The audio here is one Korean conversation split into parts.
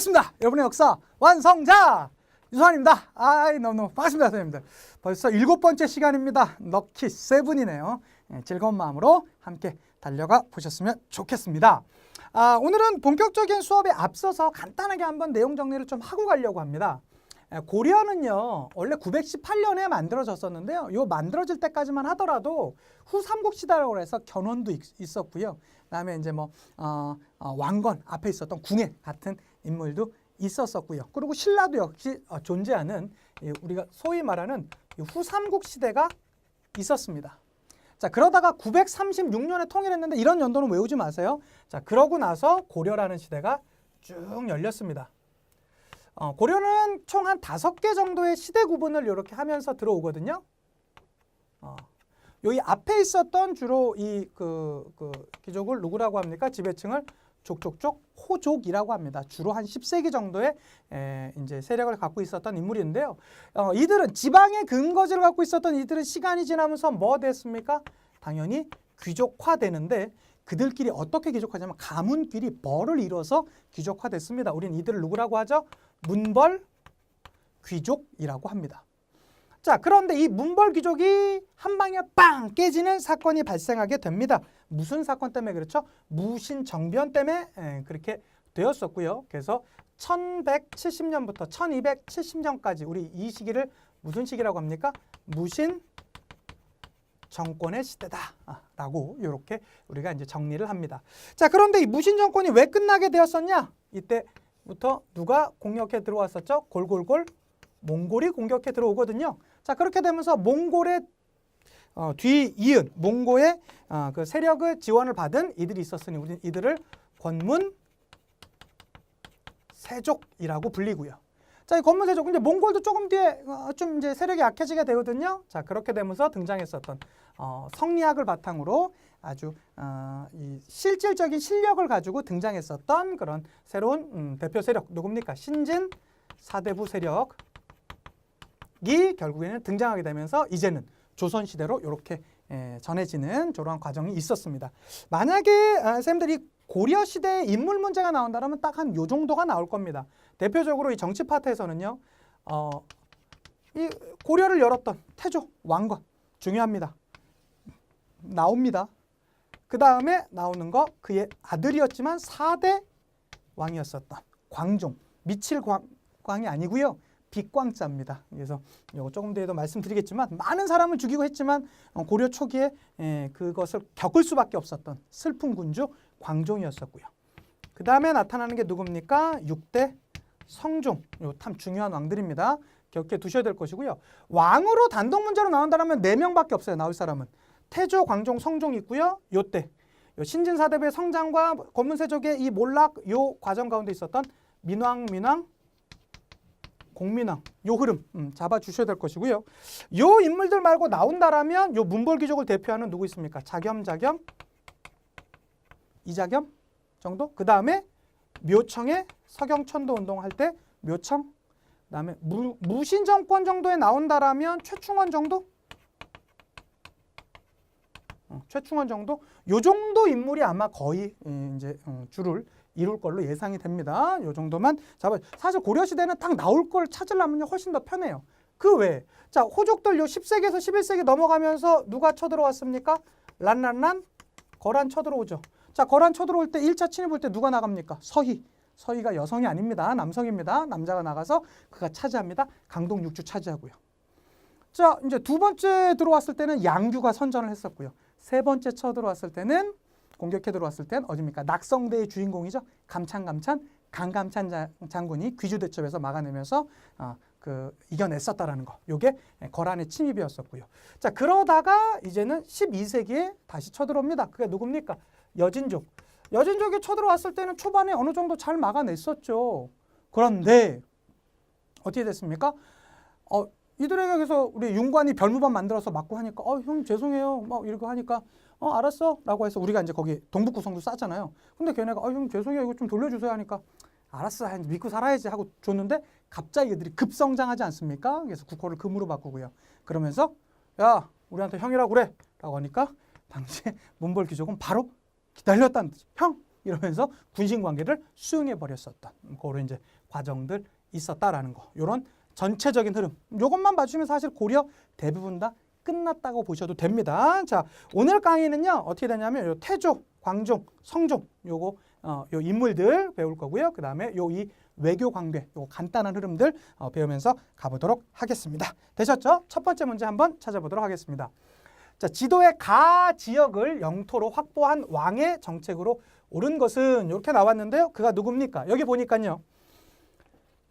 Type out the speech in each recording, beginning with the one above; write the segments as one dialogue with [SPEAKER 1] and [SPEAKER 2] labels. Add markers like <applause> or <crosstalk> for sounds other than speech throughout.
[SPEAKER 1] 반갑습니다. 여러분의 역사 완성자 유수환입니다. 아이 너무너무 반갑습니다, 선생님들. 벌써 일곱 번째 시간입니다. 럭키 세븐이네요. 예, 즐거운 마음으로 함께 달려가 보셨으면 좋겠습니다. 아, 오늘은 본격적인 수업에 앞서서 간단하게 한번 내용 정리를 좀 하고 가려고 합니다. 예, 고려는요 원래 918년에 만들어졌었는데요. 요 만들어질 때까지만 하더라도 후 삼국 시대라고 해서 견훤도 있, 있었고요. 그다음에 이제 뭐 어, 어, 왕건 앞에 있었던 궁예 같은 인물도 있었었고요. 그리고 신라도 역시 어, 존재하는 이 우리가 소위 말하는 이 후삼국 시대가 있었습니다. 자 그러다가 936년에 통일했는데 이런 연도는 외우지 마세요. 자 그러고 나서 고려라는 시대가 쭉 열렸습니다. 어, 고려는 총 한 다섯 개 정도의 시대 구분을 이렇게 하면서 들어오거든요. 어, 여기 앞에 있었던 주로 이그 그 귀족을 누구라고 합니까? 지배층을 족족족 호족이라고 합니다. 주로 한 10세기 정도의 에, 이제 세력을 갖고 있었던 인물인데요. 어, 이들은 지방의 근거지를 갖고 있었던 이들은 시간이 지나면서 뭐 됐습니까? 당연히 귀족화되는데 그들끼리 어떻게 귀족하냐면 가문끼리 벌을 이뤄서 귀족화됐습니다. 우린 이들을 누구라고 하죠? 문벌 귀족이라고 합니다. 자, 그런데 이 문벌 귀족이 한 방에 빵 깨지는 사건이 발생하게 됩니다. 무슨 사건 때문에 그렇죠? 무신 정변 때문에 에, 그렇게 되었었고요. 그래서 1170년부터 1270년까지 우리 이 시기를 무슨 시기라고 합니까? 무신 정권의 시대다라고 이렇게 우리가 이제 정리를 합니다. 자, 그런데 이 무신 정권이 왜 끝나게 되었었냐? 이때부터 누가 공격해 들어왔었죠? 골골골 몽골이 공격해 들어오거든요. 자, 그렇게 되면서 몽골의 어, 뒤 이은 몽고의 어, 그 세력을 지원을 받은 이들이 있었으니 우리 이들을 권문 세족이라고 불리고요. 자, 이 권문 세족 이제 몽골도 조금 뒤에 어, 좀 이제 세력이 약해지게 되거든요. 자, 그렇게 되면서 등장했었던 어, 성리학을 바탕으로 아주 어, 이 실질적인 실력을 가지고 등장했었던 그런 새로운 음, 대표 세력 누굽니까? 신진 사대부 세력이 결국에는 등장하게 되면서 이제는 조선 시대로 이렇게 에, 전해지는 저러한 과정이 있었습니다. 만약에 아, 선생님들이 고려 시대의 인물 문제가 나온다면 딱 한 요 정도가 나올 겁니다. 대표적으로 이 정치 파트에서는요, 어, 이 고려를 열었던 태조 왕건 중요합니다. 나옵니다. 그 다음에 나오는 거 그의 아들이었지만 4대 왕이었었던 광종 미칠 광, 광이 아니고요. 빛광자입니다. 그래서 이거 조금 뒤에도 말씀드리겠지만 많은 사람을 죽이고 했지만 어, 고려 초기에 에, 그것을 겪을 수밖에 없었던 슬픈 군주 광종이었었고요. 그 다음에 나타나는 게 누굽니까? 6대 성종. 요참 중요한 왕들입니다. 기억해 두셔야 될 것이고요. 왕으로 단독 문제로 나온다면 네 명밖에 없어요. 나올 사람은 태조, 광종, 성종 있고요. 요때 요 신진사대부의 성장과 권문세족의 이 몰락 요 과정 가운데 있었던 민왕, 민왕, 공민왕 요 흐름 음, 잡아 주셔야 될 것이고요. 요 인물들 말고 나온다라면 요 문벌귀족을 대표하는 누구 있습니까? 자겸, 자겸, 이자겸 정도. 그 다음에 묘청의 서경천도 운동할 때 묘청. 그다음에 무, 무신 정권 정도에 나온다라면 최충원 정도. 어, 최충원 정도. 요 정도 인물이 아마 거의 예, 이제 어, 줄을 이룰 걸로 예상이 됩니다. 요 정도만 잡아. 사실 고려 시대는 딱 나올 걸 찾으려면 훨씬 더 편해요. 그 외에 자 호족들 요 10세기에서 11세기 넘어가면서 누가 쳐들어왔습니까? 란란란 거란 쳐들어오죠. 자 거란 쳐들어올 때 1차 침입 올 때 누가 나갑니까? 서희. 서희가 여성이 아닙니다. 남성입니다. 남자가 나가서 그가 차지합니다. 강동 육주 차지하고요. 자 이제 두 번째 들어왔을 때는 양규가 선전을 했었고요. 세 번째 쳐들어왔을 때는 공격해 들어왔을 땐 어디입니까? 낙성대의 주인공이죠. 감찬감찬 강감찬 자- 장군이 귀주 대첩에서 막아내면서 어, 그 이겨냈었다라는 거. 요게 거란의 침입이었었고요. 자 그러다가 이제는 12세기에 다시 쳐들어옵니다. 그게 누굽니까? 여진족. 여진족이 쳐들어왔을 때는 초반에 어느 정도 잘 막아냈었죠. 그런데 어떻게 됐습니까? 어, 이들에게 그래서 우리 윤관이 별무반 만들어서 맞고 하니까 어, 형 죄송해요. 막 이러고 하니까 어, 알았어라고 해서 우리가 이제 거기 동북 구성도 싸잖아요. 근데 걔네가 어, 형 죄송해요. 이거 좀 돌려주세요 하니까 알았어. 아, 믿고 살아야지 하고 줬는데 갑자기 이들이 급성장하지 않습니까? 그래서 국호를 금으로 바꾸고요. 그러면서 야, 우리한테 형이라고 그래. 라고 하니까 당시에 문벌 귀족은 바로 기다렸다는 뜻. 형, 이러면서 군신 관계를 수용해 버렸었던 그런 이제 과정들 있었다라는 거. 요런 전체적인 흐름. 요것만 봐주시면 사실 고려 대부분 다 끝났다고 보셔도 됩니다. 자, 오늘 강의는요. 어떻게 되냐면 요 태조, 광종, 성종 요거 어, 요 인물들 배울 거고요. 그 다음에 요 이 외교 관계 요 간단한 흐름들 어, 배우면서 가보도록 하겠습니다. 되셨죠? 첫 번째 문제 한번 찾아보도록 하겠습니다. 자, 지도의 가 지역을 영토로 확보한 왕의 정책으로 옳은 것은 이렇게 나왔는데요. 그가 누굽니까? 여기 보니까요.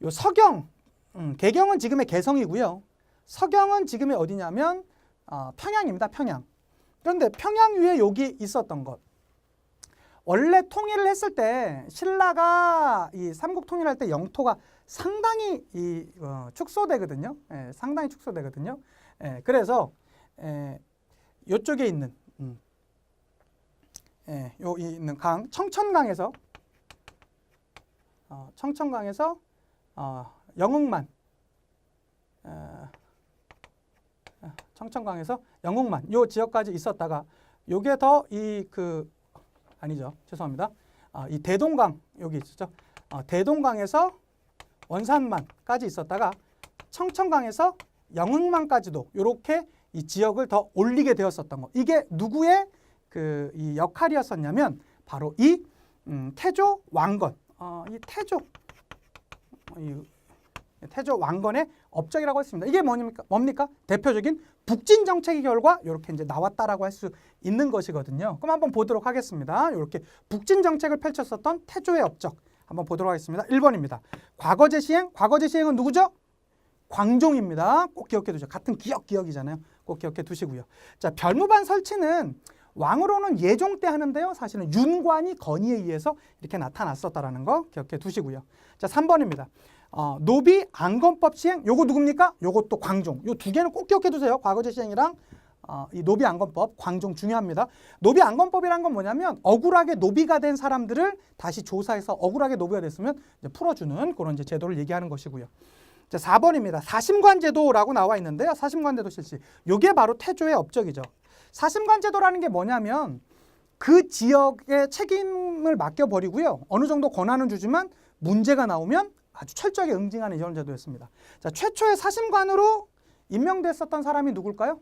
[SPEAKER 1] 요 서경, 음, 개경은 지금의 개성이고요. 서경은 지금의 어디냐면 어, 평양입니다. 평양. 그런데 평양 위에 여기 있었던 것. 원래 통일을 했을 때 신라가 이 삼국 통일할 때 영토가 상당히 이 어, 축소되거든요. 예, 상당히 축소되거든요. 예, 그래서 예, 요쪽에 있는 음, 예, 요이 있는 강 청천강에서 어, 청천강에서 어, 영흥만. 어, 어, 청천강에서 영흥만. 요 지역까지 있었다가 요게 더 이 그 아니죠. 죄송합니다. 아, 이 대동강 여기 있었죠. 어, 대동강에서 원산만까지 있었다가 청천강에서 영흥만까지도 요렇게 이 지역을 더 올리게 되었었던 거. 이게 누구의 그 이 역할이었었냐면 바로 이 음, 태조 왕건. 어, 이 태조. 이 태조 왕건의 업적이라고 했습니다. 이게 뭡니까? 뭡니까? 대표적인 북진 정책의 결과 이렇게 이제 나왔다라고 할 수 있는 것이거든요. 그럼 한번 보도록 하겠습니다. 이렇게 북진 정책을 펼쳤었던 태조의 업적 한번 보도록 하겠습니다. 1번입니다. 과거제 시행, 과거제 시행은 누구죠? 광종입니다. 꼭 기억해 두죠. 같은 기억 기억이잖아요. 꼭 기억해 두시고요. 자, 별무반 설치는 왕으로는 예종 때 하는데요. 사실은 윤관이 건의에 의해서 이렇게 나타났었다라는 거 기억해 두시고요. 자, 3번입니다. 어, 노비 안건법 시행 요거 누굽니까? 요것도 광종. 요 두 개는 꼭 기억해 두세요. 과거제 시행이랑 어, 이 노비 안건법 광종 중요합니다. 노비 안건법이란 건 뭐냐면 억울하게 노비가 된 사람들을 다시 조사해서 억울하게 노비가 됐으면 풀어주는 그런 이제 제도를 얘기하는 것이고요. 자, 4번입니다. 사심관 제도라고 나와 있는데요. 사심관 제도 실시. 요게 바로 태조의 업적이죠. 사심관 제도라는 게 뭐냐면 그 지역의 책임을 맡겨 버리고요. 어느 정도 권한은 주지만 문제가 나오면 아주 철저하게 응징하는 이런 제도였습니다. 자, 최초의 사심관으로 임명됐었던 사람이 누굴까요?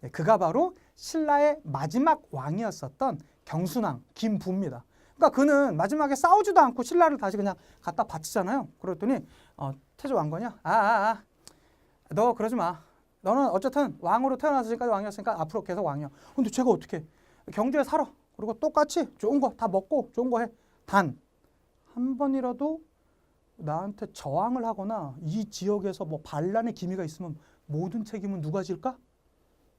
[SPEAKER 1] 네, 그가 바로 신라의 마지막 왕이었었던 경순왕 김부입니다. 그러니까 그는 마지막에 싸우지도 않고 신라를 다시 그냥 갖다 바치잖아요. 그랬더니 어, 태조 왕건이야. 아, 아, 아, 너 그러지 마. 너는 어쨌든 왕으로 태어났으니까 왕이었으니까 앞으로 계속 왕이야. 근데 제가 어떻게 경주에 살아. 그리고 똑같이 좋은 거 다 먹고 좋은 거 해. 단 한 번이라도 나한테 저항을 하거나 이 지역에서 뭐 반란의 기미가 있으면 모든 책임은 누가 질까?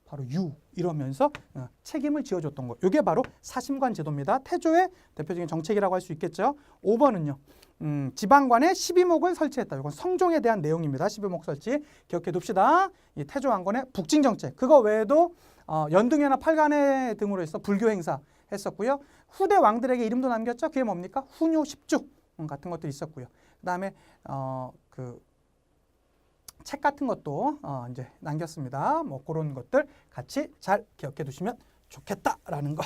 [SPEAKER 1] 바로 유 이러면서 어, 책임을 지어줬던 거. 이게 바로 사심관 제도입니다. 태조의 대표적인 정책이라고 할 수 있겠죠. 5번은요. 음, 지방관에 12목을 설치했다. 이건 성종에 대한 내용입니다. 12목 설치 기억해 둡시다. 이 태조 왕건의 북진 정책. 그거 외에도 어, 연등회나 팔간회 등으로 해서 불교 행사 했었고요. 후대 왕들에게 이름도 남겼죠. 그게 뭡니까? 십죽 음, 같은 것도 있었고요. 그다음에 어, 그 책 같은 것도 어, 이제 남겼습니다. 뭐 그런 것들 같이 잘 기억해 두시면 좋겠다라는 거.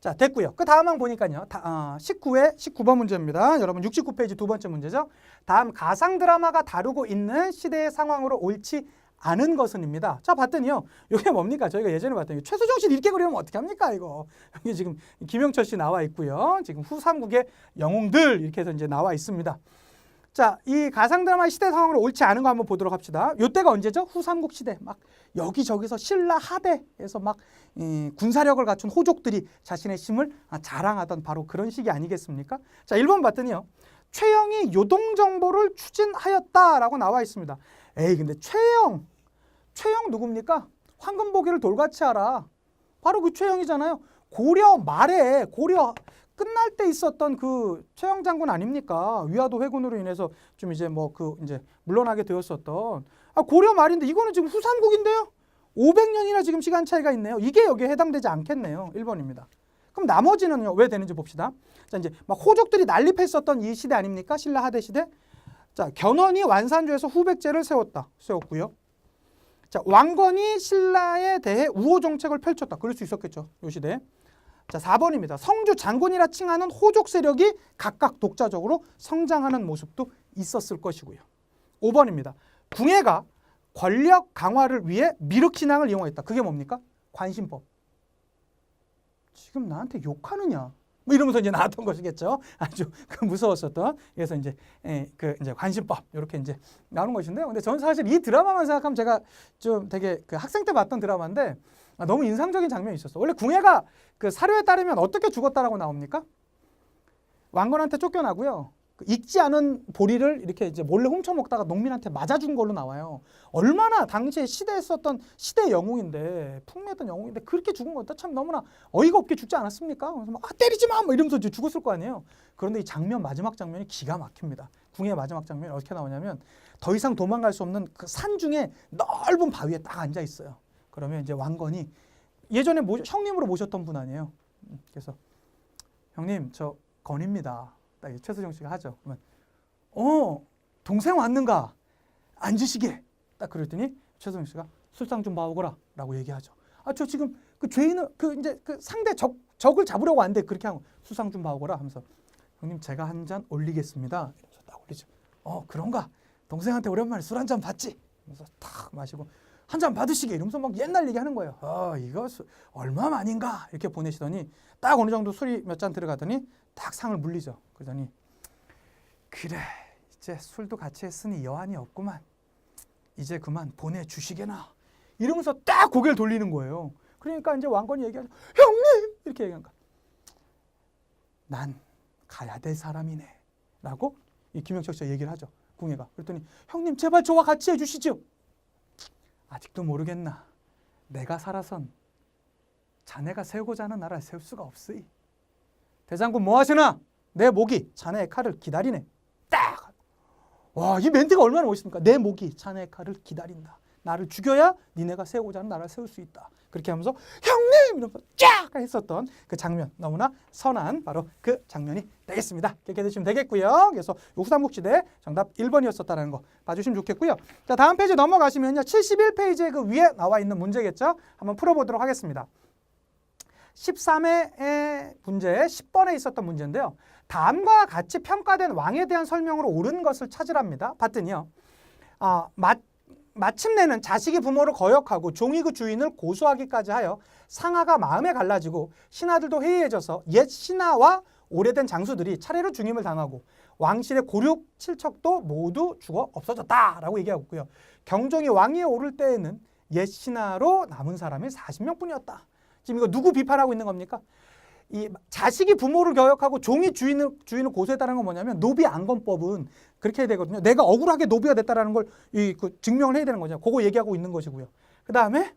[SPEAKER 1] 자, 됐고요. 그 다음 항 보니까요. 다, 어, 19회 19번 문제입니다. 여러분 69페이지 두 번째 문제죠. 다음 가상 드라마가 다루고 있는 시대의 상황으로 옳지 않은 것은입니다. 자, 봤더니요. 이게 뭡니까? 저희가 예전에 봤더니 최수종 씨 이렇게 그리면 어떻게 합니까? 이거. 여기 지금 김영철 씨 나와 있고요. 지금 후삼국의 영웅들 이렇게 해서 이제 나와 있습니다. 자, 이 가상 드라마 시대 상황으로 옳지 않은 거 한번 보도록 합시다. 요때가 언제죠? 후삼국 시대. 막 여기저기서 신라 하대에서 막 이, 군사력을 갖춘 호족들이 자신의 힘을 아, 자랑하던 바로 그런 시기 아니겠습니까? 자, 1번 봤더니요. 최영이 요동 정보를 추진하였다라고 나와 있습니다. 에이, 근데 최영 최영 누굽니까? 황금보기를 돌같이 알아. 바로 그 최영이잖아요. 고려 말에 고려 끝날 때 있었던 그 최영 장군 아닙니까? 위화도 회군으로 인해서 좀 이제 뭐 그 이제 물러나게 되었었던 아 고려 말인데 이거는 지금 후삼국인데요. 500년이나 지금 시간 차이가 있네요. 이게 여기에 해당되지 않겠네요. 1번입니다. 그럼 나머지는요. 왜 되는지 봅시다. 자, 이제 막 호족들이 난립했었던 이 시대 아닙니까? 신라 하대 시대. 자, 견훤이 완산주에서 후백제를 세웠다. 세웠고요. 자, 왕건이 신라에 대해 우호 정책을 펼쳤다. 그럴 수 있었겠죠. 요 시대. 자, 4번입니다. 성주 장군이라 칭하는 호족 세력이 각각 독자적으로 성장하는 모습도 있었을 것이고요. 5번입니다. 궁예가 권력 강화를 위해 미륵신앙을 이용했다. 그게 뭡니까? 관심법. 지금 나한테 욕하느냐? 뭐 이러면서 이제 나왔던 것이겠죠. 아주 그 무서웠었던. 그래서 이제 에, 그 이제 관심법 이렇게 이제 나오는 것인데요. 근데 저는 사실 이 드라마만 생각하면 제가 좀 되게 그 학생 때 봤던 드라마인데 아, 너무 인상적인 장면이 있었어. 원래 궁예가 그 사료에 따르면 어떻게 죽었다라고 나옵니까? 왕건한테 쫓겨나고요. 그 익지 않은 보리를 이렇게 이제 몰래 훔쳐 먹다가 농민한테 맞아준 걸로 나와요. 얼마나 당시에 시대에 썼던 시대 영웅인데 풍미했던 영웅인데 그렇게 죽은 것도 참 너무나 어이가 없게 죽지 않았습니까? 그래서 막 아, 때리지 마! 뭐 이러면서 죽었을 거 아니에요. 그런데 이 장면 마지막 장면이 기가 막힙니다. 궁의 마지막 장면이 어떻게 나오냐면 더 이상 도망갈 수 없는 그 산 중에 넓은 바위에 딱 앉아 있어요. 그러면 이제 왕건이 예전에 모, 형님으로 모셨던 분 아니에요. 음, 그래서 형님 저 건입니다. 딱 최수정 씨가 하죠. 그러면 어 동생 왔는가 앉으시게 딱 그랬더니 최수정 씨가 술상 좀 봐오거라라고 얘기하죠. 아 저 지금 그 죄인을 그 이제 그 상대 적 적을 잡으려고 왔는데 그렇게 하고 술상 좀 봐오거라 하면서 형님 제가 한 잔 올리겠습니다. 이러면서 딱 올리죠. 어 그런가 동생한테 오랜만에 술 한 잔 받지. 그래서 탁 마시고 한잔 받으시게 이러면서 막 옛날 얘기하는 거예요. 아 이거 수, 얼마 만인가 이렇게 보내시더니 딱 어느 정도 술이 몇 잔 들어가더니 딱 상을 물리죠. 그러더니 그래 이제 술도 같이 했으니 여한이 없구만. 이제 그만 보내주시게나. 이러면서 딱 고개를 돌리는 거예요. 그러니까 이제 왕건이 얘기하죠. 형님 이렇게 얘기하니까 난 가야 될 사람이네. 라고 이 김영철 씨가 얘기를 하죠. 궁예가. 그랬더니 형님 제발 저와 같이 해주시죠. 아직도 모르겠나. 내가 살아선 자네가 세우고자 하는 나라를 세울 수가 없으이. 대장군 뭐 하시나? 내 목이 자네의 칼을 기다리네. 딱! 와, 이 멘트가 얼마나 멋있습니까? 내 목이 자네의 칼을 기다린다. 나를 죽여야 니네가 세우고자 하는 나라를 세울 수 있다. 그렇게 하면서 형님! 이러면서 쫙! 했었던 그 장면. 너무나 선한 바로 그 장면이 되겠습니다. 그렇게 되시면 되겠고요. 그래서 후삼국시대 정답 1번이었었다는 거 봐주시면 좋겠고요. 자, 다음 페이지 넘어가시면요. 71페이지에 그 위에 나와 있는 문제겠죠? 한번 풀어보도록 하겠습니다. 13회 문제 10번에 있었던 문제인데요. 다음과 같이 평가된 왕에 대한 설명으로 옳은 것을 찾으랍니다. 봤더니요. 아, 마, 마침내는 자식이 부모를 거역하고 종이 그 주인을 고소하기까지 하여 상하가 마음에 갈라지고 신하들도 해이해져서 옛 신하와 오래된 장수들이 차례로 중임을 당하고 왕실의 고륙 칠척도 모두 죽어 없어졌다라고 얘기하고 있고요. 경종이 왕위에 오를 때에는 옛 신하로 남은 사람이 40명뿐이었다. 지금 이거 누구 비판하고 있는 겁니까? 이 자식이 부모를 교역하고 종이 주인을 주인을 고소했다는 건 뭐냐면 노비 안건법은 그렇게 해야 되거든요. 내가 억울하게 노비가 됐다라는 걸 이 그 증명을 해야 되는 거죠. 그거 얘기하고 있는 것이고요. 그 다음에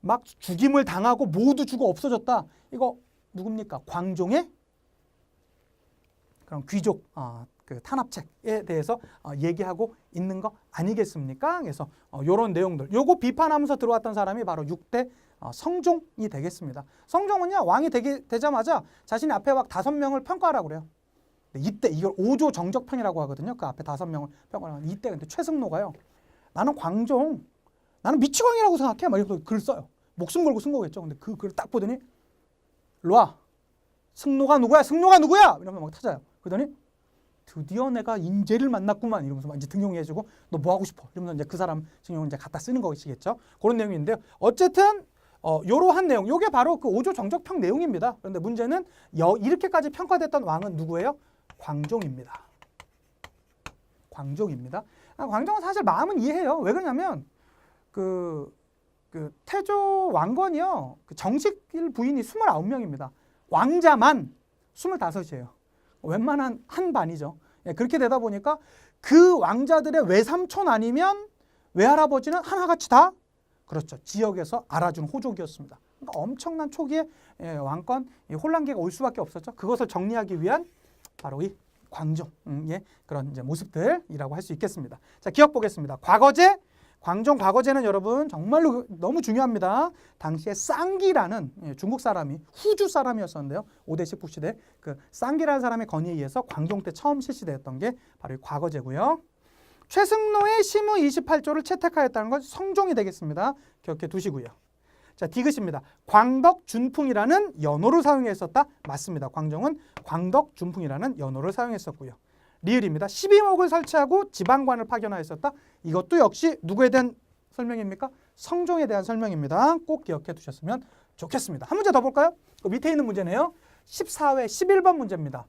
[SPEAKER 1] 막 죽임을 당하고 모두 죽어 없어졌다. 이거 누굽니까? 광종의 그런 귀족 어, 그 탄압책에 대해서 어, 얘기하고 있는 거 아니겠습니까? 그래서 어, 이런 내용들 요거 비판하면서 들어왔던 사람이 바로 6대 어, 성종이 되겠습니다. 성종은요 왕이 되기, 되자마자 자신의 앞에 막 다섯 명을 평가하라고 그래요. 이때 이걸 오조 정적평이라고 하거든요. 그 앞에 다섯 명을 평가하는 이때 근데 최승로가요. 나는 광종, 나는 미치광이라고 생각해. 막 이러면서 글 써요. 목숨 걸고 쓴 거겠죠. 근데 그 글을 딱 보더니 와. 승로가 누구야? 승로가 누구야? 이러면서 막 타자요. 그러더니 드디어 내가 인재를 만났구만 이러면서 막 이제 등용해주고 너 뭐 하고 싶어 이러면서 이제 그 사람 증용을 이제 갖다 쓰는 것이겠죠. 그런 내용인데요. 어쨌든 어, 요러한 내용, 요게 바로 그 오조 정적평 내용입니다. 그런데 문제는 여, 이렇게까지 평가됐던 왕은 누구예요? 광종입니다. 광종입니다. 아, 광종은 사실 마음은 이해해요. 왜 그러냐면 그, 그 태조 왕건이요. 그 정식일 부인이 29명입니다. 왕자만 25이에요. 웬만한 한 반이죠. 예, 그렇게 되다 보니까 그 왕자들의 외삼촌 아니면 외할아버지는 하나같이 다 그렇죠. 지역에서 알아준 호족이었습니다. 그러니까 엄청난 초기에 예, 왕권 혼란기가 올 수밖에 없었죠. 그것을 정리하기 위한 바로 이 광종의 그런 이제 모습들이라고 할 수 있겠습니다. 자, 기억 보겠습니다. 과거제 광종 과거제는 여러분 정말로 그 너무 중요합니다. 당시에 쌍기라는 예, 중국 사람이 후주 사람이었었는데요. 5대 19 시대 그 쌍기라는 사람의 건의에 의해서 광종 때 처음 실시되었던 게 바로 이 과거제고요. 최승로의 시무 28조를 채택하였다는 건 성종이 되겠습니다. 기억해 두시고요. 자, 디귿입니다. 광덕 준풍이라는 연호를 사용했었다. 맞습니다. 광종은 광덕 준풍이라는 연호를 사용했었고요. 리을입니다. 12목을 설치하고 지방관을 파견하였었다. 이것도 역시 누구에 대한 설명입니까? 성종에 대한 설명입니다. 꼭 기억해 두셨으면 좋겠습니다. 한 문제 더 볼까요? 그 밑에 있는 문제네요. 14회 11번 문제입니다.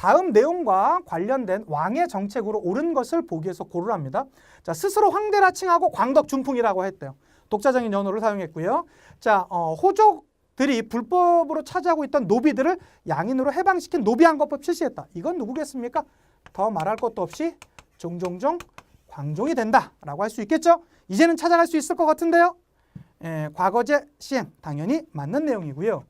[SPEAKER 1] 다음 내용과 관련된 왕의 정책으로 옳은 것을 보기 위해서 고르랍니다. 자, 스스로 황대라 칭하고 광덕 준풍이라고 했대요. 독자적인 연호를 사용했고요. 자, 어, 호족들이 불법으로 차지하고 있던 노비들을 양인으로 해방시킨 노비항거법 실시했다. 이건 누구겠습니까? 더 말할 것도 없이 종종종 광종이 된다라고 할 수 있겠죠. 이제는 찾아갈 수 있을 것 같은데요. 예, 과거제 시행 당연히 맞는 내용이고요.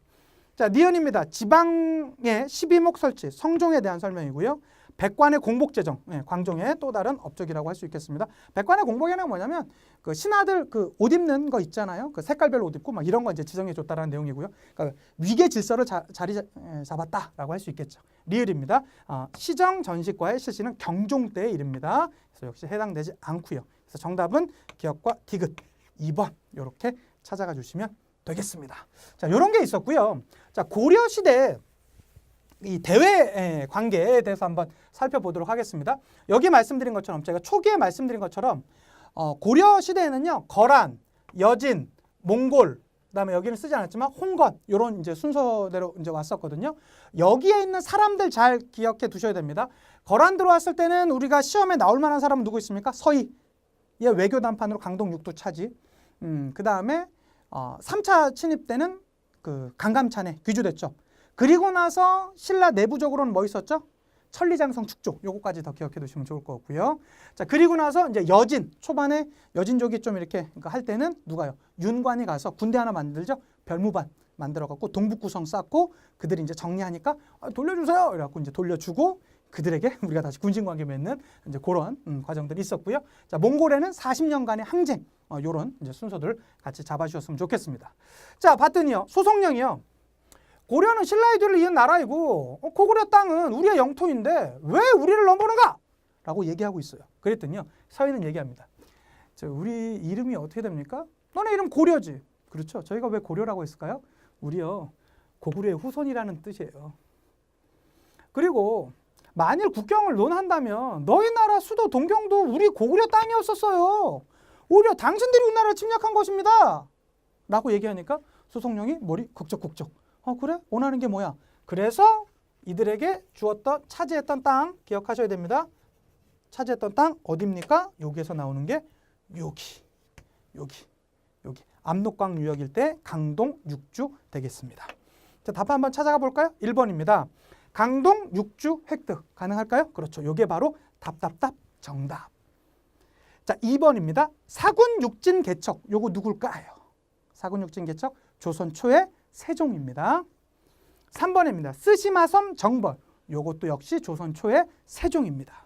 [SPEAKER 1] 자, 니은입니다. 지방의 12목 설치, 성종에 대한 설명이고요. 백관의 공복 제정, 예, 광종의 또 다른 업적이라고 할 수 있겠습니다. 백관의 공복에는 뭐냐면 그 신하들 그 옷 입는 거 있잖아요. 그 색깔별로 옷 입고 막 이런 거 이제 지정해 줬다라는 내용이고요. 그러니까 위계 질서를 자, 자리 잡- 에, 잡았다라고 할 수 있겠죠. 리을입니다. 어, 시정 전시과의 실시는 경종 때의 일입니다. 그래서 역시 해당되지 않고요. 그래서 정답은 기억과 디귿 2번 이렇게 찾아가 주시면 되겠습니다. 자, 이런 게 있었고요. 자, 고려 시대 이 대외 관계에 대해서 한번 살펴보도록 하겠습니다. 여기 말씀드린 것처럼 제가 초기에 말씀드린 것처럼 어, 고려 시대에는요 거란, 여진, 몽골 그다음에 여기는 쓰지 않았지만 홍건 이런 이제 순서대로 이제 왔었거든요. 여기에 있는 사람들 잘 기억해 두셔야 됩니다. 거란 들어왔을 때는 우리가 시험에 나올 만한 사람은 누구 있습니까? 서희. 얘 외교 단판으로 강동 육도 차지. 음, 그다음에 어, 3차 침입 때는 그 강감찬에 귀주됐죠. 그리고 나서 신라 내부적으로는 뭐 있었죠? 천리장성 축조 요거까지 더 기억해 두시면 좋을 것 같고요. 자 그리고 나서 이제 여진 초반에 여진족이 좀 이렇게 그러니까 할 때는 누가요? 윤관이 가서 군대 하나 만들죠. 별무반 만들어 갖고 동북구성 쌓고 그들이 이제 정리하니까 아, 돌려주세요. 이래갖고 이제 돌려주고 그들에게 <laughs> 우리가 다시 군신 관계 맺는 이제 그런 음, 과정들이 있었고요. 자 몽골에는 40년간의 항쟁 어, 요런 이제 순서들 같이 잡아 주셨으면 좋겠습니다. 자 봤더니요 소송령이요. 고려는 신라의들을 이은 나라이고 어, 고구려 땅은 우리의 영토인데 왜 우리를 넘보는가? 라고 얘기하고 있어요. 그랬더니요. 서희는 얘기합니다. 저 우리 이름이 어떻게 됩니까? 너네 이름 고려지. 그렇죠. 저희가 왜 고려라고 했을까요? 우리요. 고구려의 후손이라는 뜻이에요. 그리고 만일 국경을 논한다면 너희 나라 수도 동경도 우리 고구려 땅이었었어요. 오히려 당신들이 우리나라를 침략한 것입니다. 라고 얘기하니까 소송령이 머리 국적국적. 어 그래? 원하는 게 뭐야? 그래서 이들에게 주었던 차지했던 땅 기억하셔야 됩니다. 차지했던 땅 어디입니까? 여기에서 나오는 게 여기, 여기, 여기 압록강 유역일 때 강동 육주 되겠습니다. 자, 답 한번 찾아가 볼까요? 1번입니다. 강동 육주 획득 가능할까요? 그렇죠. 요게 바로 답답답 정답. 자, 2번입니다. 사군 육진 개척. 요거 누굴까요? 사군 육진 개척 조선 초의 세종입니다. 3번입니다. 쓰시마섬 정벌. 요것도 역시 조선 초의 세종입니다.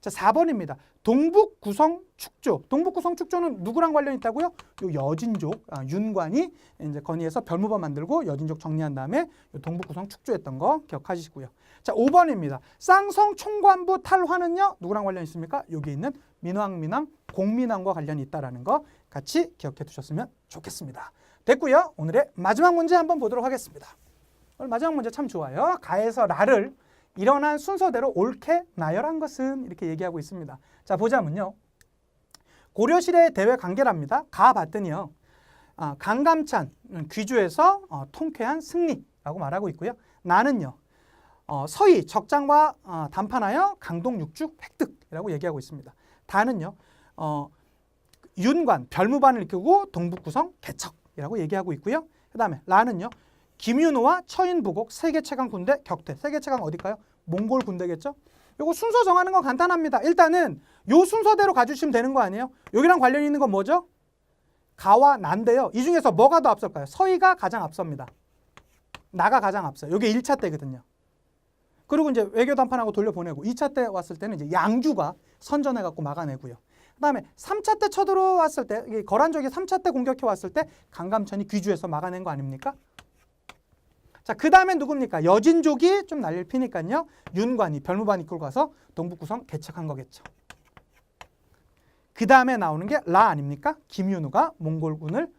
[SPEAKER 1] 자, 4번입니다. 동북 구성 축조. 동북 구성 축조는 누구랑 관련 있다고요? 요 여진족 아, 윤관이 이제 건의해서 별무반 만들고 여진족 정리한 다음에 요 동북 구성 축조했던 거 기억하시고요. 자, 5번입니다. 쌍성 총관부 탈화는요. 누구랑 관련 있습니까? 여기 있는 민왕민왕 공민왕과 관련이 있다라는 거 같이 기억해 두셨으면 좋겠습니다. 됐고요. 오늘의 마지막 문제 한번 보도록 하겠습니다. 오늘 마지막 문제 참 좋아요. 가에서 라를 일어난 순서대로 옳게 나열한 것은 이렇게 얘기하고 있습니다. 자 보자면요. 고려시대의 대외 관계랍니다. 가 봤더니요. 아, 강감찬 귀주에서 어, 통쾌한 승리라고 말하고 있고요. 나는요. 어, 서희 적장과 어, 담판하여 강동 육주 획득이라고 얘기하고 있습니다. 다는요. 어, 윤관 별무반을 이끌고 동북구성 개척이라고 얘기하고 있고요. 그 다음에 라는요. 김윤호와 처인부곡 세계 최강 군대 격퇴. 세계 최강 어딜까요? 몽골 군대겠죠? 요거 순서 정하는 건 간단합니다. 일단은 요 순서대로 가주시면 되는 거 아니에요? 여기랑 관련 있는 건 뭐죠? 가와 난데요. 이 중에서 뭐가 더 앞설까요? 서희가 가장 앞섭니다. 나가 가장 앞서요. 요게 1차 때거든요. 그리고 이제 외교 단판하고 돌려보내고 2차 때 왔을 때는 이제 양주가 선전해 갖고 막아내고요. 그다음에 3차 때 쳐들어왔을 때 거란족이 3차 때 공격해 왔을 때 강감천이 귀주에서 막아낸 거 아닙니까? 자, 그 다음에 누굽니까? 여진족이 좀 난리를 피니까요. 윤관이 별무반 이끌고 가서 동북구성 개척한 거겠죠. 그 다음에 나오는 게 라 아닙니까? 김윤우가 몽골군을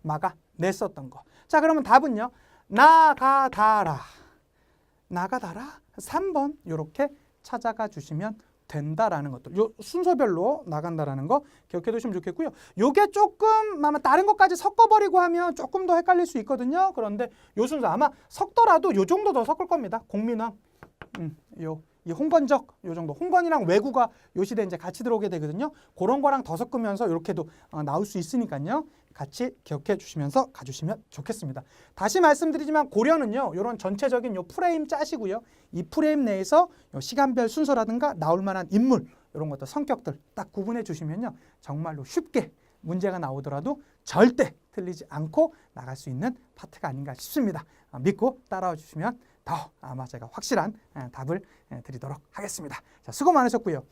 [SPEAKER 1] 막아 냈었던 거. 자, 그러면 답은요. 나가다라. 나가다라. 3번 이렇게 찾아가 주시면 된다라는 것들. 요 순서별로 나간다라는 거 기억해 두시면 좋겠고요. 요게 조금 아마 다른 것까지 섞어 버리고 하면 조금 더 헷갈릴 수 있거든요. 그런데 요 순서 아마 섞더라도 요 정도 더 섞을 겁니다. 공민왕. 음, 요, 이 홍건적 요 정도. 홍건이랑 외구가 요 시대 이제 같이 들어오게 되거든요. 그런 거랑 더 섞으면서 이렇게도 어, 나올 수 있으니까요. 같이 기억해 주시면서 가주시면 좋겠습니다. 다시 말씀드리지만 고려는요. 이런 전체적인 요 프레임 짜시고요. 이 프레임 내에서 요 시간별 순서라든가 나올 만한 인물 이런 것들 성격들 딱 구분해 주시면요. 정말로 쉽게 문제가 나오더라도 절대 틀리지 않고 나갈 수 있는 파트가 아닌가 싶습니다. 어, 믿고 따라와 주시면 더 아마 제가 확실한 에, 답을 에, 드리도록 하겠습니다. 자, 수고 많으셨고요.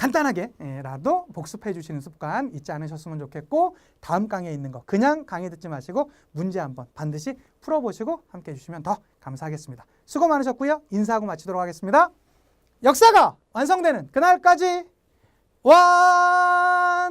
[SPEAKER 1] 간단하게라도 복습해 주시는 습관 잊지 않으셨으면 좋겠고 다음 강의에 있는 거 그냥 강의 듣지 마시고 문제 한번 반드시 풀어보시고 함께 해 주시면 더 감사하겠습니다. 수고 많으셨고요. 인사하고 마치도록 하겠습니다. 역사가 완성되는 그날까지 와